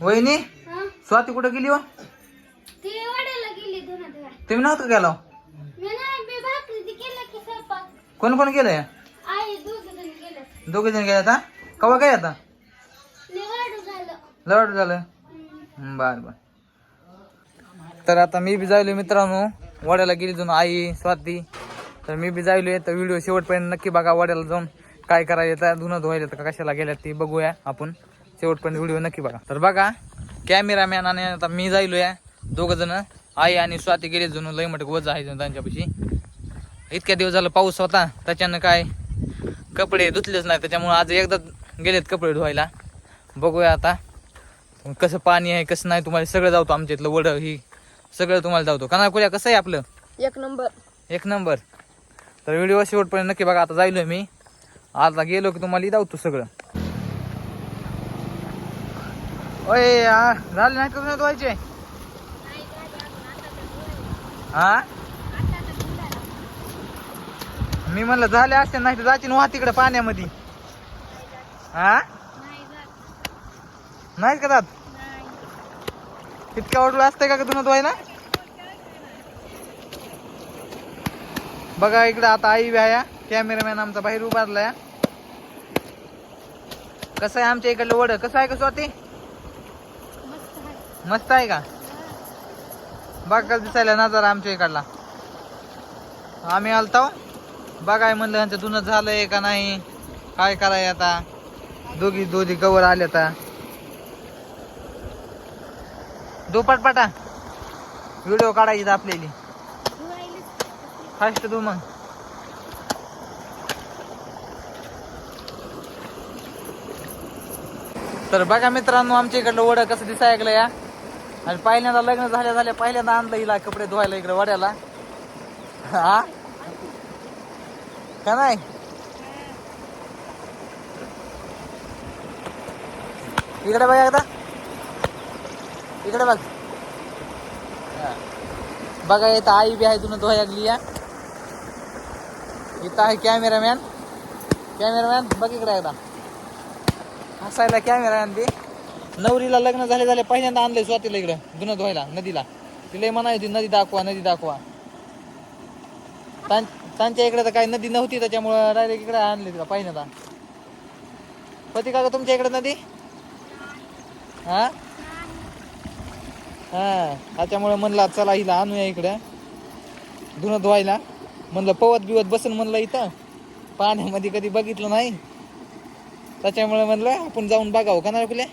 वहिनी हा? स्वाती कुठं गेली हो? तुम्ही नव्हतं गेलो की स्वयंपाक. कोण कोण गेलंय? आई दोघ जण गेलं. दोघे जण गेले आता कवा काय आता? लवड झालं. हं, बर बर. तर आता मी बी जायलो मित्रांनो वड्याला गेली जाऊन आई स्वाती. तर मी बी जायलोय तर व्हिडिओ शेवटपर्यंत नक्की बघा वड्याला जाऊन काय करायचं तर धुणं धुवायला तर कशाला गेल्यात ते बघूया आपण. शेवटपर्यंत व्हिडिओ नक्की बघा. तर बघा कॅमेरामॅन आणि आता मी जायलोय दोघं जण आई आणि स्वाती गेले जणू लय मोठे वज आहे त्यांच्यापाशी. इतक्या दिवस झालं पाऊस होता त्याच्यानं काय कपडे धुतलेच नाही त्याच्यामुळे आज एकदा गेलेत कपडे धुवायला. बघूया आता कसं पाणी आहे कसं नाही तुम्हाला सगळं जावतो आमच्या इथलं वड ही सगळं तुम्हाला जावतो काना कुऱ्या कसं आहे आपलं? एक नंबर. एक नंबर. तर व्हिडिओ शेवटपर्यंत नक्की बघा आता जायलोय मी. आता गेलो की तुम्हाला दावतो सगळं. ओय आ, झाले नाही करून धुवायचे? हा? मी म्हणलं झाले असते नाही तर जायचे ना तिकडे पाण्यामध्ये. हा? नाही का जात? इतक्या ओढलं असतंय का तुला धुवायला? बघा इकडं आता आई बी आहे कॅमेरामॅन आमचा बाहेर उभारलाय. कसं आहे आमच्या इकडलं वड कसं आहे का स्वाती? मस्त आहे का? बाग दिसायला नजारा आमच्या इकडला. आम्ही आलतो. बघाय म्हणलं ह्यांचं धुणं झालंय का नाही? काय कराय आता? दोघी दोघी गवर आले आता. दुपाट व्हिडिओ काढायची आपल्याली. फास्ट तू मग. तर बघा मित्रांनो आमच्या इकडलं ओढ कसं दिसायला या आणि पहिल्यांदा लग्न झाल्या झाल्या पहिल्यांदा आणलं हिला कपडे धुवायला इकडे वड्याला. हा? का नाही? इकडे बघा एकदा. इकडे बघ. बघा इथं आई बी आहे तुला धुवायला लागली या. इथं आहे कॅमेरामॅन कॅमेरामॅन बघ इकडे एकदा. हसायला कॅमेरामॅन बी. नवरीला लग्न झाले झाले पहिल्यांदा आणलंय स्वातीला इकडं धुणं धुवायला नदीला. तिला म्हणायची नदी दाखवा नदी दाखवा. त्यांच्या इकडे तर काही नदी नव्हती त्याच्यामुळं डायरेक्ट इकडे आणली तिला पहिल्यांदा. पती का तुमच्या इकडे नदी? हा? हा त्याच्यामुळे म्हणला चला हिला आणूया इकडं. धुणं धुवायला. म्हणलं पवत बिवत बसन म्हणलं इथं. पाण्यामध्ये कधी बघितलं नाही. त्याच्यामुळे म्हणलं आपण जाऊन बघावं का ना फुले